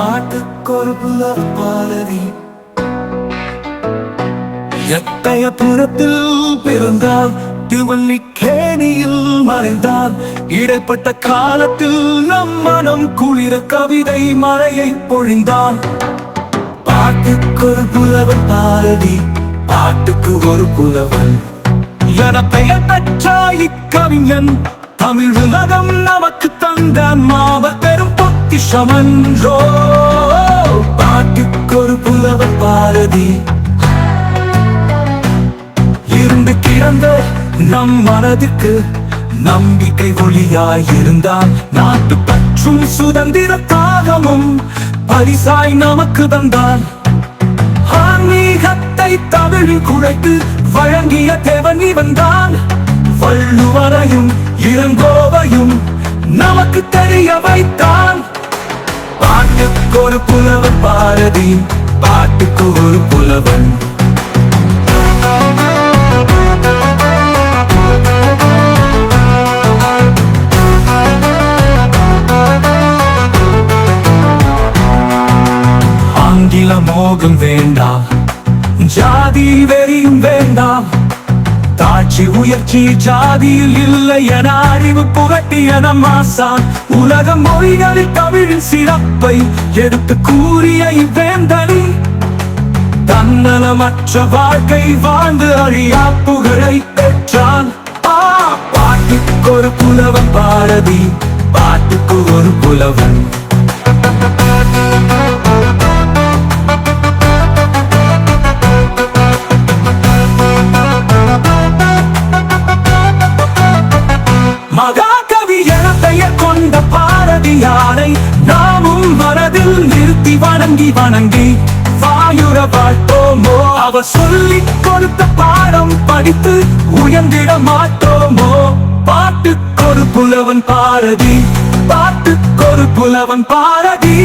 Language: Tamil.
ஆட்டுக்கொரு புலர் பாரதி எத்தைய புறத்தில் பிறந்தான் திருவல்லிக்கேணியில் மறைந்தான் இடைப்பட்ட காலத்தில் நம் மனம் குளிர கவிதை மழையை பொழிந்தான் பாட்டுக்கு ஒரு புலவன் பாரதி பாட்டுக்கு ஒரு புலவன். என பெயர் பெற்ற இக்கவிஞன் தமிழ் உலகம் நமக்கு தந்த மாவட்ட பெரும் பொக்கிஷமன்றோ பாட்டுக்கு ஒரு புலவன் பாரதி. இருந்து கிடந்த நம் மனதுக்கு நம்பிக்கை ஒளியாயிருந்தான் நாட்டு பற்றும் சுதந்திர தாகமும் பரிசாய் நமக்கு தந்தான் ஆன்மீகத்தை தமிழில் குழைத்து வழங்கிய தேவன் இவன்தான் வள்ளுவரையும் இளங்கோவையும் நமக்கு தெரிய வைத்தான். பாட்டுக்கு ஒரு புலவன் பாரதி பாட்டுக்கு ஒரு புலவன். ஆங்கில மோகம் வேண்டாம் ஜாதி வெறியும் வேண்டாம் தாட்சி உயர்ச்சி ஜாதியில் இல்லை என அறிவு புகட்டிய நம்மாசான் உலகம் மொழிகள் தமிழின் சிறப்பை எடுத்து கூறிய இவ்வேந்தனி தன்னலமற்ற வாழ்க்கை வாழ்ந்து அழியா புகழை பெற்றான். பாட்டுக்கு ஒரு புலவன் பாரதி பாட்டுக்கு ஒரு புலவன். மகாகவி என பெயர் கொண்ட பா பாரதியாரை நாமும் மனதில் நிறுத்தி வணங்கி வணங்கி. வாயுர வாழ்த்தோமோ? அவ சொல்லிக் கொடுத்த பாடம் படித்து உயர்ந்திட மாட்டோமோ? பாட்டுக்கொரு புலவன் பாரதி பாட்டுக்கொரு புலவன் பாரதி.